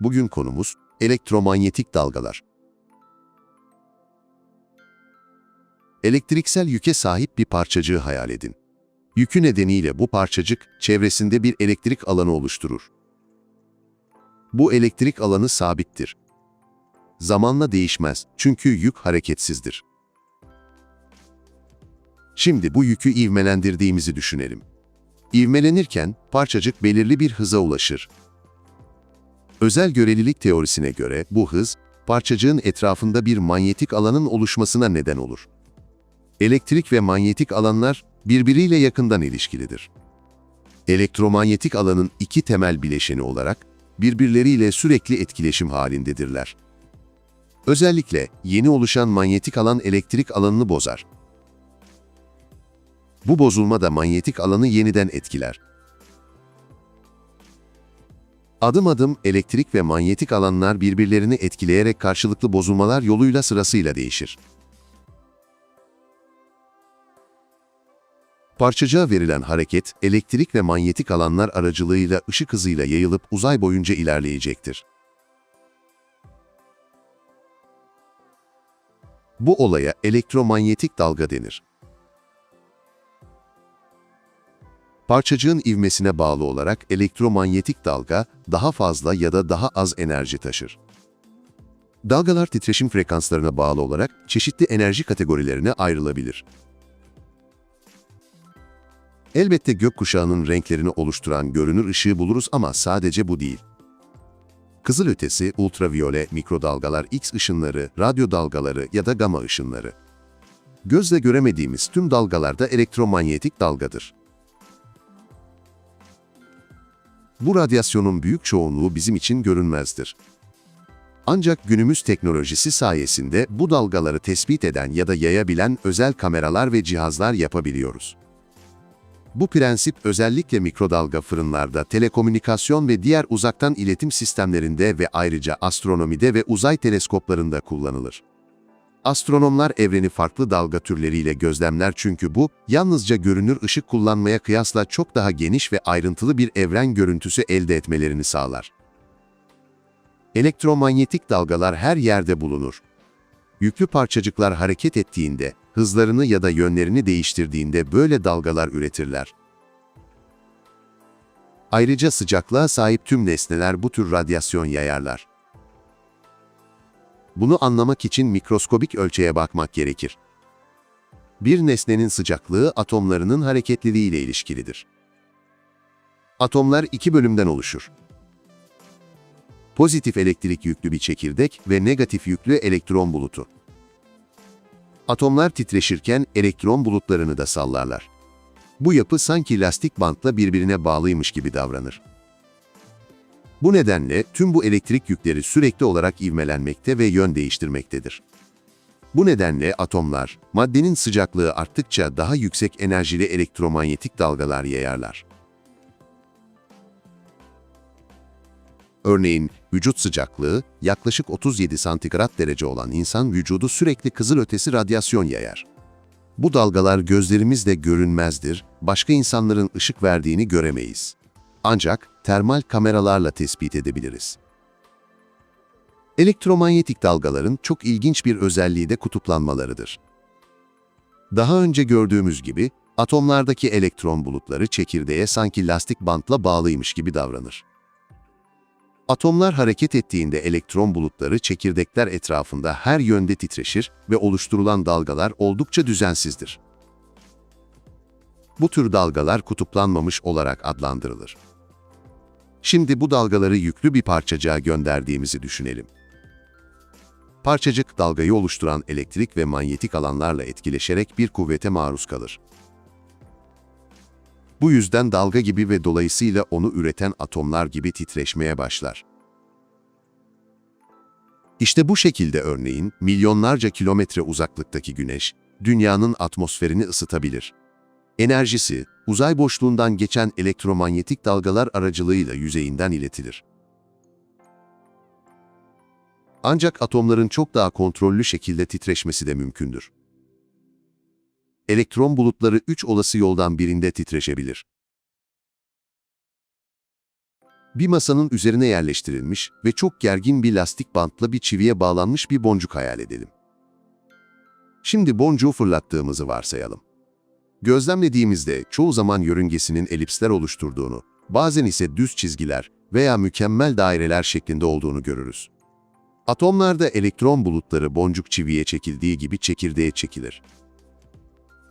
Bugün konumuz elektromanyetik dalgalar. Elektriksel yüke sahip bir parçacığı hayal edin. Yükü nedeniyle bu parçacık çevresinde bir elektrik alanı oluşturur. Bu elektrik alanı sabittir. Zamanla değişmez çünkü yük hareketsizdir. Şimdi bu yükü ivmelendirdiğimizi düşünelim. İvmelenirken parçacık belirli bir hıza ulaşır. Özel görelilik teorisine göre bu hız, parçacığın etrafında bir manyetik alanın oluşmasına neden olur. Elektrik ve manyetik alanlar birbiriyle yakından ilişkilidir. Elektromanyetik alanın iki temel bileşeni olarak birbirleriyle sürekli etkileşim halindedirler. Özellikle yeni oluşan manyetik alan elektrik alanını bozar. Bu bozulma da manyetik alanı yeniden etkiler. Adım adım elektrik ve manyetik alanlar birbirlerini etkileyerek karşılıklı bozulmalar yoluyla sırasıyla değişir. Parçacığa verilen hareket, elektrik ve manyetik alanlar aracılığıyla ışık hızıyla yayılıp uzay boyunca ilerleyecektir. Bu olaya elektromanyetik dalga denir. Parçacığın ivmesine bağlı olarak elektromanyetik dalga daha fazla ya da daha az enerji taşır. Dalgalar titreşim frekanslarına bağlı olarak çeşitli enerji kategorilerine ayrılabilir. Elbette gökkuşağının renklerini oluşturan görünür ışığı buluruz ama sadece bu değil. Kızılötesi, ultraviyole, mikrodalgalar, X ışınları, radyo dalgaları ya da gama ışınları. Gözle göremediğimiz tüm dalgalar da elektromanyetik dalgadır. Bu radyasyonun büyük çoğunluğu bizim için görünmezdir. Ancak günümüz teknolojisi sayesinde bu dalgaları tespit eden ya da yayabilen özel kameralar ve cihazlar yapabiliyoruz. Bu prensip özellikle mikrodalga fırınlarda, telekomünikasyon ve diğer uzaktan iletim sistemlerinde ve ayrıca astronomide ve uzay teleskoplarında kullanılır. Astronomlar evreni farklı dalga türleriyle gözlemler çünkü bu, yalnızca görünür ışık kullanmaya kıyasla çok daha geniş ve ayrıntılı bir evren görüntüsü elde etmelerini sağlar. Elektromanyetik dalgalar her yerde bulunur. Yüklü parçacıklar hareket ettiğinde, hızlarını ya da yönlerini değiştirdiğinde böyle dalgalar üretirler. Ayrıca sıcaklığa sahip tüm nesneler bu tür radyasyon yayarlar. Bunu anlamak için mikroskobik ölçeğe bakmak gerekir. Bir nesnenin sıcaklığı atomlarının hareketliliği ile ilişkilidir. Atomlar iki bölümden oluşur. Pozitif elektrik yüklü bir çekirdek ve negatif yüklü elektron bulutu. Atomlar titreşirken elektron bulutlarını da sallarlar. Bu yapı sanki lastik bantla birbirine bağlıymış gibi davranır. Bu nedenle tüm bu elektrik yükleri sürekli olarak ivmelenmekte ve yön değiştirmektedir. Bu nedenle atomlar, maddenin sıcaklığı arttıkça daha yüksek enerjili elektromanyetik dalgalar yayarlar. Örneğin vücut sıcaklığı yaklaşık 37 santigrat derece olan insan vücudu sürekli kızılötesi radyasyon yayar. Bu dalgalar gözlerimizle görünmezdir, başka insanların ışık verdiğini göremeyiz. Ancak termal kameralarla tespit edebiliriz. Elektromanyetik dalgaların çok ilginç bir özelliği de kutuplanmalarıdır. Daha önce gördüğümüz gibi, atomlardaki elektron bulutları çekirdeğe sanki lastik bantla bağlıymış gibi davranır. Atomlar hareket ettiğinde elektron bulutları çekirdekler etrafında her yönde titreşir ve oluşturulan dalgalar oldukça düzensizdir. Bu tür dalgalar kutuplanmamış olarak adlandırılır. Şimdi bu dalgaları yüklü bir parçacığa gönderdiğimizi düşünelim. Parçacık dalgayı oluşturan elektrik ve manyetik alanlarla etkileşerek bir kuvvete maruz kalır. Bu yüzden dalga gibi ve dolayısıyla onu üreten atomlar gibi titreşmeye başlar. İşte bu şekilde örneğin milyonlarca kilometre uzaklıktaki güneş, dünyanın atmosferini ısıtabilir. Enerjisi, uzay boşluğundan geçen elektromanyetik dalgalar aracılığıyla yüzeyinden iletilir. Ancak atomların çok daha kontrollü şekilde titreşmesi de mümkündür. Elektron bulutları üç olası yoldan birinde titreşebilir. Bir masanın üzerine yerleştirilmiş ve çok gergin bir lastik bantla bir çiviye bağlanmış bir boncuk hayal edelim. Şimdi boncuğu fırlattığımızı varsayalım. Gözlemlediğimizde çoğu zaman yörüngesinin elipsler oluşturduğunu, bazen ise düz çizgiler veya mükemmel daireler şeklinde olduğunu görürüz. Atomlarda elektron bulutları boncuk çiviye çekildiği gibi çekirdeğe çekilir.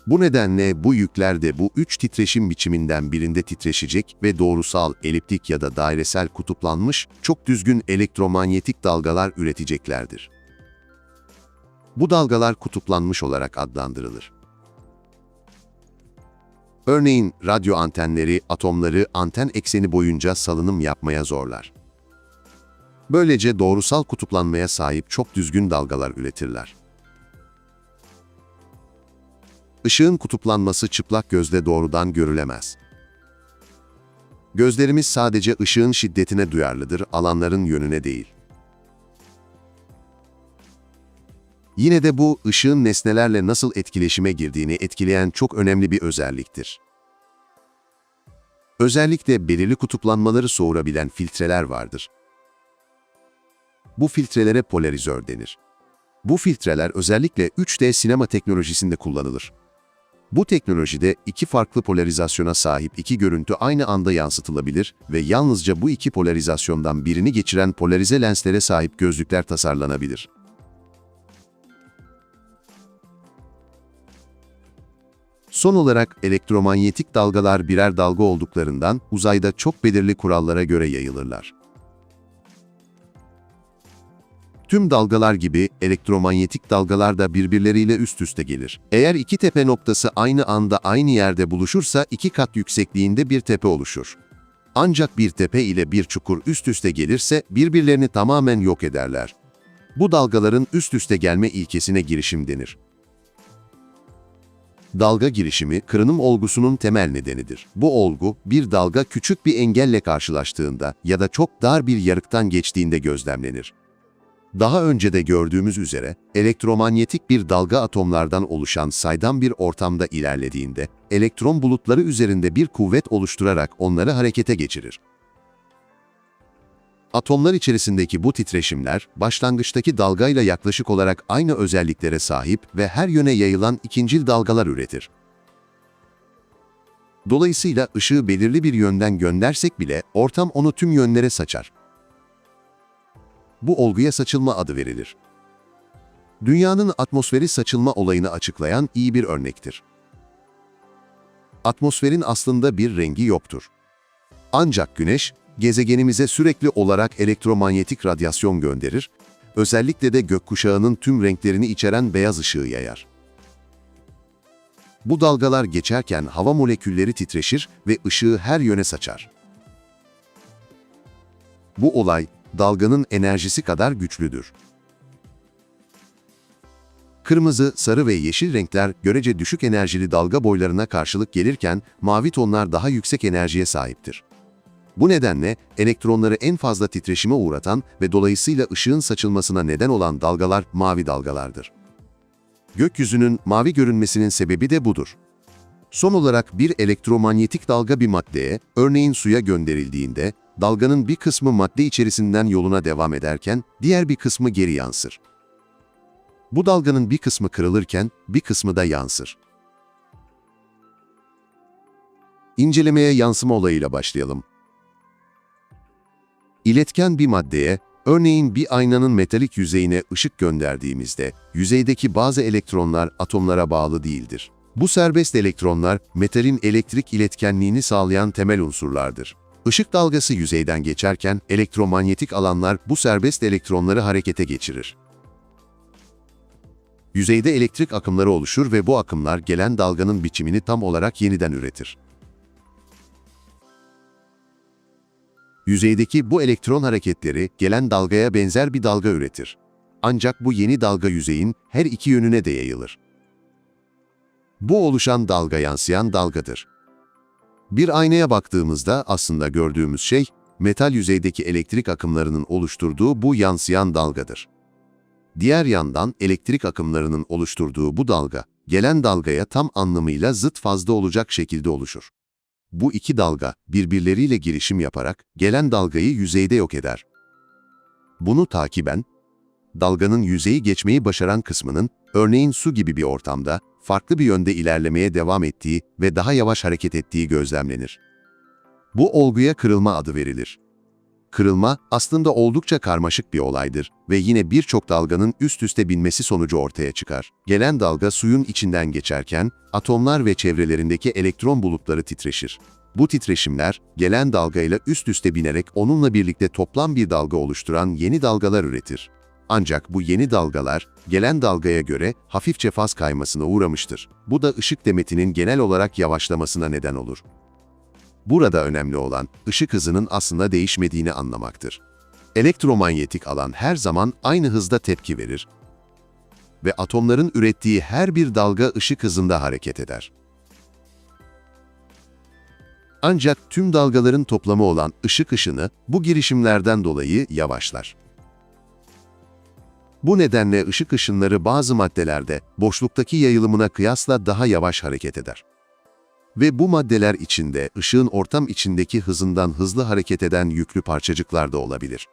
Bu nedenle bu yükler de bu üç titreşim biçiminden birinde titreşecek ve doğrusal, eliptik ya da dairesel kutuplanmış, çok düzgün elektromanyetik dalgalar üreteceklerdir. Bu dalgalar kutuplanmış olarak adlandırılır. Örneğin radyo antenleri atomları anten ekseni boyunca salınım yapmaya zorlar. Böylece doğrusal kutuplanmaya sahip çok düzgün dalgalar üretirler. Işığın kutuplanması çıplak gözle doğrudan görülemez. Gözlerimiz sadece ışığın şiddetine duyarlıdır, alanların yönüne değil. Yine de bu, ışığın nesnelerle nasıl etkileşime girdiğini etkileyen çok önemli bir özelliktir. Özellikle belirli kutuplanmaları soğurabilen filtreler vardır. Bu filtrelere polarizör denir. Bu filtreler özellikle 3D sinema teknolojisinde kullanılır. Bu teknolojide iki farklı polarizasyona sahip iki görüntü aynı anda yansıtılabilir ve yalnızca bu iki polarizasyondan birini geçiren polarize lenslere sahip gözlükler tasarlanabilir. Son olarak elektromanyetik dalgalar birer dalga olduklarından uzayda çok belirli kurallara göre yayılırlar. Tüm dalgalar gibi elektromanyetik dalgalar da birbirleriyle üst üste gelir. Eğer iki tepe noktası aynı anda aynı yerde buluşursa iki kat yüksekliğinde bir tepe oluşur. Ancak bir tepe ile bir çukur üst üste gelirse birbirlerini tamamen yok ederler. Bu dalgaların üst üste gelme ilkesine girişim denir. Dalga girişimi, kırınım olgusunun temel nedenidir. Bu olgu, bir dalga küçük bir engelle karşılaştığında ya da çok dar bir yarıktan geçtiğinde gözlemlenir. Daha önce de gördüğümüz üzere, elektromanyetik bir dalga atomlardan oluşan saydam bir ortamda ilerlediğinde, elektron bulutları üzerinde bir kuvvet oluşturarak onları harekete geçirir. Atomlar içerisindeki bu titreşimler, başlangıçtaki dalgayla yaklaşık olarak aynı özelliklere sahip ve her yöne yayılan ikincil dalgalar üretir. Dolayısıyla ışığı belirli bir yönden göndersek bile ortam onu tüm yönlere saçar. Bu olguya saçılma adı verilir. Dünyanın atmosferi saçılma olayını açıklayan iyi bir örnektir. Atmosferin aslında bir rengi yoktur. Ancak Güneş, gezegenimize sürekli olarak elektromanyetik radyasyon gönderir, özellikle de gökkuşağının tüm renklerini içeren beyaz ışığı yayar. Bu dalgalar geçerken hava molekülleri titreşir ve ışığı her yöne saçar. Bu olay, dalganın enerjisi kadar güçlüdür. Kırmızı, sarı ve yeşil renkler görece düşük enerjili dalga boylarına karşılık gelirken mavi tonlar daha yüksek enerjiye sahiptir. Bu nedenle elektronları en fazla titreşime uğratan ve dolayısıyla ışığın saçılmasına neden olan dalgalar mavi dalgalardır. Gökyüzünün mavi görünmesinin sebebi de budur. Son olarak bir elektromanyetik dalga bir maddeye, örneğin suya gönderildiğinde, dalganın bir kısmı madde içerisinden yoluna devam ederken, diğer bir kısmı geri yansır. Bu dalganın bir kısmı kırılırken, bir kısmı da yansır. İncelemeye yansıma olayıyla başlayalım. İletken bir maddeye, örneğin bir aynanın metalik yüzeyine ışık gönderdiğimizde, yüzeydeki bazı elektronlar atomlara bağlı değildir. Bu serbest elektronlar, metalin elektrik iletkenliğini sağlayan temel unsurlardır. Işık dalgası yüzeyden geçerken, elektromanyetik alanlar bu serbest elektronları harekete geçirir. Yüzeyde elektrik akımları oluşur ve bu akımlar gelen dalganın biçimini tam olarak yeniden üretir. Yüzeydeki bu elektron hareketleri gelen dalgaya benzer bir dalga üretir. Ancak bu yeni dalga yüzeyin her iki yönüne de yayılır. Bu oluşan dalga yansıyan dalgadır. Bir aynaya baktığımızda aslında gördüğümüz şey, metal yüzeydeki elektrik akımlarının oluşturduğu bu yansıyan dalgadır. Diğer yandan elektrik akımlarının oluşturduğu bu dalga, gelen dalgaya tam anlamıyla zıt fazda olacak şekilde oluşur. Bu iki dalga birbirleriyle girişim yaparak gelen dalgayı yüzeyde yok eder. Bunu takiben, dalganın yüzeyi geçmeyi başaran kısmının, örneğin su gibi bir ortamda, farklı bir yönde ilerlemeye devam ettiği ve daha yavaş hareket ettiği gözlemlenir. Bu olguya kırılma adı verilir. Kırılma aslında oldukça karmaşık bir olaydır ve yine birçok dalganın üst üste binmesi sonucu ortaya çıkar. Gelen dalga suyun içinden geçerken atomlar ve çevrelerindeki elektron bulutları titreşir. Bu titreşimler gelen dalgayla üst üste binerek onunla birlikte toplam bir dalga oluşturan yeni dalgalar üretir. Ancak bu yeni dalgalar gelen dalgaya göre hafifçe faz kaymasına uğramıştır. Bu da ışık demetinin genel olarak yavaşlamasına neden olur. Burada önemli olan ışık hızının aslında değişmediğini anlamaktır. Elektromanyetik alan her zaman aynı hızda tepki verir ve atomların ürettiği her bir dalga ışık hızında hareket eder. Ancak tüm dalgaların toplamı olan ışık ışını bu girişimlerden dolayı yavaşlar. Bu nedenle ışık ışınları bazı maddelerde boşluktaki yayılımına kıyasla daha yavaş hareket eder. Ve bu maddeler içinde ışığın ortam içindeki hızından hızlı hareket eden yüklü parçacıklar da olabilir.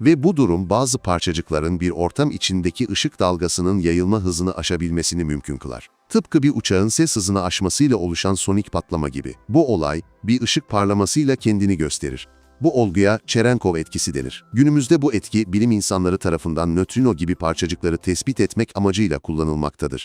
Ve bu durum bazı parçacıkların bir ortam içindeki ışık dalgasının yayılma hızını aşabilmesini mümkün kılar. Tıpkı bir uçağın ses hızını aşmasıyla oluşan sonik patlama gibi. Bu olay bir ışık parlamasıyla kendini gösterir. Bu olguya Cherenkov etkisi denir. Günümüzde bu etki bilim insanları tarafından nötrino gibi parçacıkları tespit etmek amacıyla kullanılmaktadır.